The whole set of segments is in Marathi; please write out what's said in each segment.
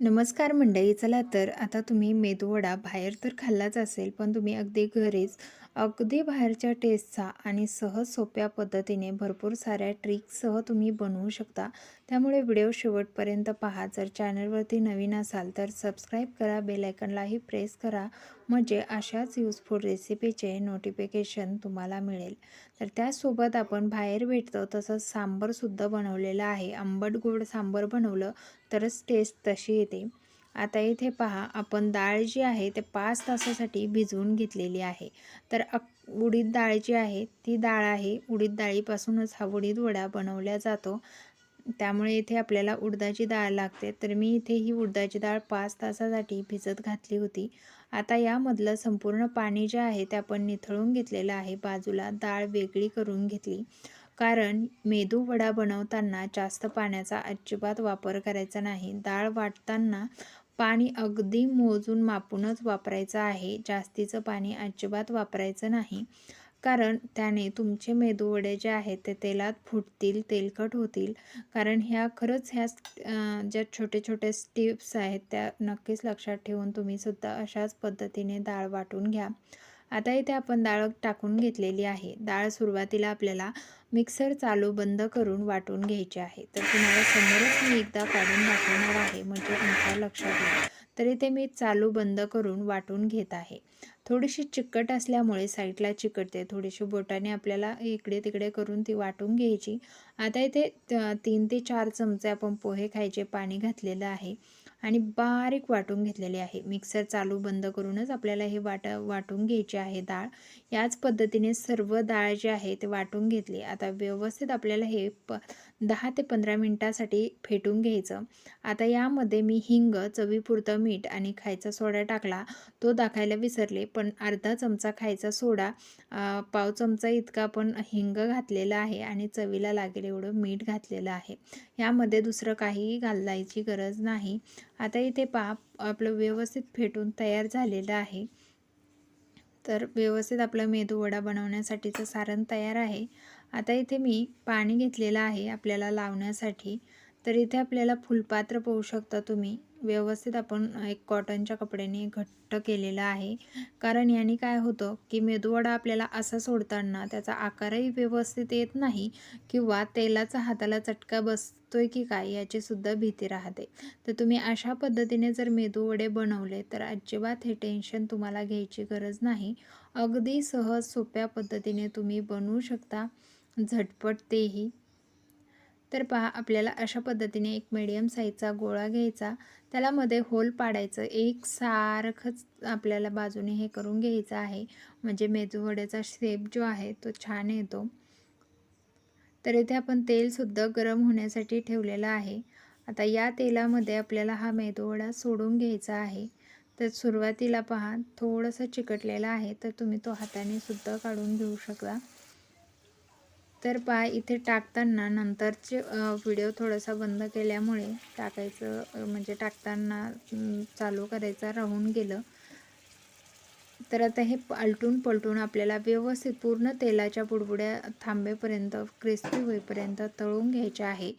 नमस्कार मंडळी चला तर आता तुम्ही मेदूवडा बाहेर तर खाल्लाच असेल पण तुम्ही अगदी घरीच अगदी बाहेरच्या टेस्टचा आणि सहज सोप्या पद्धतीने भरपूर साऱ्या ट्रिक्ससह तुम्ही बनवू शकता. त्यामुळे व्हिडिओ शेवटपर्यंत पहा. जर चॅनलवरती नवीन असाल तर सबस्क्राईब करा बेलायकनलाही प्रेस करा. म्हणजे अशाच युजफुल रेसिपीचे नोटिफिकेशन तुम्हाला मिळेल. तर त्यासोबत आपण बाहेर भेटतो तसंच सांबरसुद्धा बनवलेलं आहे. आंबट गोड सांबर बनवलं तरच टेस्ट तशी येते. आता इथे पहा आपण डाळ जी आहे ते पाच तासासाठी भिजवून घेतलेली आहे. तर अक उडीद डाळ जी आहे ती डाळ आहे. उडीद डाळीपासूनच हा उडीद वडा बनवला जातो. त्यामुळे इथे आपल्याला उडदाची डाळ लागते. तर मी इथे ही उडदाची डाळ पाच तासासाठी भिजत घातली होती. आता यामधलं संपूर्ण पाणी जे आहे ते आपण निथळून घेतलेलं आहे. बाजूला डाळ वेगळी करून घेतली. कारण मेदू वडा बनवताना जास्त पाण्याचा अजिबात वापर करायचा नाही. डाळ वाटताना पाणी अगदी मोजून मापूनच वापरायचं आहे. जास्तीचं पाणी अजिबात वापरायचं नाही. कारण त्याने तुमचे मेदूवडे जे आहेत ते तेलात फुटतील तेलकट होतील. कारण ह्या खरंच ह्या ज्या छोटे छोटे स्टिप्स आहेत त्या नक्कीच लक्षात ठेवून तुम्ही सुद्धा अशाच पद्धतीने डाळ वाटून घ्या. आता इथे आपण डाळ टाकून घेतलेली आहे. डाळ सुरुवातीला आपल्याला मिक्सर चालू बंद करून वाटून घ्यायचे आहे. तर तुम्हाला समोरच मी एकदा काढून दाखवणार आहे म्हणजे तुमच्या लक्षात येईल. तर इथे मी चालू बंद करून वाटून घेत आहे. थोडीशी चिकट असल्यामुळे साईडला चिकटते. थोडीशी बोटाने आपल्याला इकडे तिकडे करून ती वाटून घ्यायची. आता इथे तीन ते चार चमचे आपण पोहे खायचे पाणी घातलेलं आहे आणि बारीक वाटून घेतलेले आहे. मिक्सर चालू बंद करूनच आपल्याला हे वाट वाटून घ्यायचे आहे डाळ. याच पद्धतीने सर्व डाळ जे आहे ते वाटून घेतली. आता व्यवस्थित आपल्याला हे प दहा ते पंधरा मिनटासाठी फेटून घ्यायचं. आता यामध्ये मी हिंग चवीपुरतं मीठ आणि खायचा सोडा टाकला. तो दाखायला विसरले. पण अर्धा चमचा खायचा सोडा पाव चमचा इतका पण हिंग घातलेला आहे आणि चवीला लागेल एवढं मीठ घातलेलं आहे. यामध्ये दुसरं काहीही घालायची गरज नाही. आता इथे पहा आपलं व्यवस्थित फेटून तयार झालेलं आहे. तर व्यवस्थित आपलं मेदू वडा बनवण्यासाठीचं सारण तयार आहे. आता इथे मी पाणी घेतलेलं आहे आपल्याला लावण्यासाठी. तर इथे आपल्याला फुलपात्र पाहू शकता तुम्ही. व्यवस्थित आपण एक कॉटनच्या कपड्याने घट्ट केलेलं आहे. कारण याने काय होतं की मेदूवडा आपल्याला असा सोडताना त्याचा आकारही व्यवस्थित येत नाही किंवा तेलाचा हाताला चटका बसतोय की काय याची सुद्धा भीती राहते. तर तुम्ही अशा पद्धतीने जर मेदूवडे बनवले तर अजिबात हे टेन्शन तुम्हाला घ्यायची गरज नाही. अगदी सहज सोप्या पद्धतीने तुम्ही बनवू शकता. झटपट तेही. तर पहा आपल्याला अशा पद्धतीने एक मीडियम साईजचा गोळा घ्यायचा. त्याला मध्ये होल पाडायचं. एक सारखंच आपल्याला बाजूने हे करून घ्यायचं आहे. म्हणजे मेदूवड्याचा शेप जो आहे तो छान येतो. तर इथे आपण तेलसुद्धा गरम होण्यासाठी ठेवलेलं आहे. आता या तेलामध्ये आपल्याला हा मेदूवडा सोडून घ्यायचा आहे. तर सुरुवातीला पहा थोडंसं चिकटलेलं आहे तर तुम्ही तो हाताने सुद्धा काढून घेऊ शकता. तर पाय इथे टाकताना नंतरचे व्हिडिओ थोडासा बंद केल्यामुळे टाकायचं म्हणजे टाकताना चालू करायचा राहून गेलं. तर आता हे आलटून पलटून आपल्याला व्यवस्थित पूर्ण तेलाच्या बुडबुड्या थांबेपर्यंत क्रिस्पी होईपर्यंत तळून घ्यायचे आहे.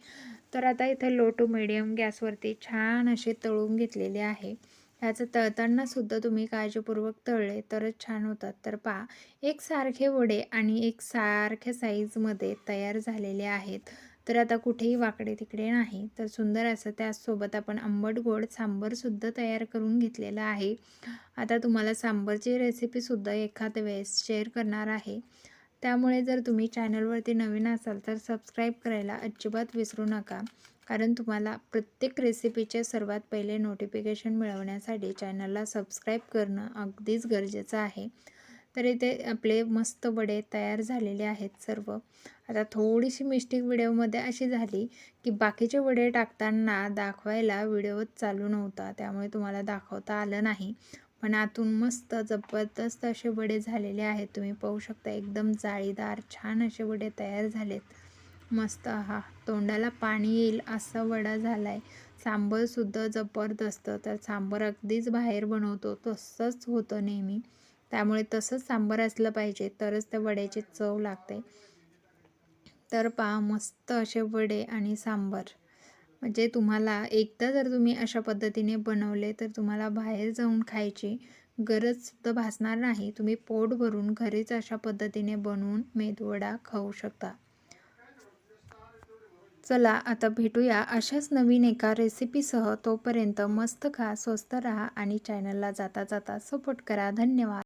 तर आता इथे लो टू मिडियम गॅसवरती छान असे तळून घेतलेले आहे. ह्याचं तळताना सुद्धा तुम्ही काळजीपूर्वक तळले तरच छान होतात. तर पहा एक सारखे वडे आणि एक सारख्या साईजमध्ये तयार झालेले आहेत. तर आता कुठेही वाकडे तिकडे नाही. तर सुंदर असं त्याचसोबत आपण आंबट गोड सांबरसुद्धा तयार करून घेतलेलं आहे. आता तुम्हाला सांबरची रेसिपीसुद्धा एखाद्या वेळेस शेअर करणार आहे. त्यामुळे जर तुम्ही चॅनलवरती नवीन असाल तर सबस्क्राईब करायला अजिबात विसरू नका. कारण तुम्हाला प्रत्येक रेसिपीचे सर्वात पहिले नोटिफिकेशन मिळवण्यासाठी चॅनलला सबस्क्राईब करणं अगदीच गरजेचं आहे. तर इथे आपले मस्त वडे तयार झालेले आहेत सर्व. आता थोडीशी मिस्टेक व्हिडिओमध्ये अशी झाली की बाकीचे वडे टाकताना दाखवायला व्हिडिओच चालू नव्हता. त्यामुळे तुम्हाला दाखवता आलं नाही. पण आतून मस्त जबरदस्त असे वडे झालेले आहेत. तुम्ही पाहू शकता एकदम जाळीदार छान असे वडे तयार झालेत. मस्त हा तोंडाला पाणी येईल असा वडा झाला आहे सांबरसुद्धा जबरदस्त. तर सांबर अगदीच बाहेर बनवतो. तसंच होतं नेहमी. त्यामुळे तसंच सांबर असलं पाहिजे. तरच त्या वड्याची चव लागते. तर पहा मस्त असे वडे आणि सांबर. म्हणजे तुम्हाला एकदा जर तुम्ही अशा पद्धतीने बनवले तर तुम्हाला बाहेर जाऊन खायची गरजसुद्धा भासणार नाही. तुम्ही पोट भरून घरीच अशा पद्धतीने बनवून मेदवडा खाऊ शकता. चला आता भेटूया अशाच नवीन एका रेसिपीसह. तोपर्यंत मस्त खा स्वस्त राहा आणि चॅनलला जाता जाता सपोर्ट करा. धन्यवाद.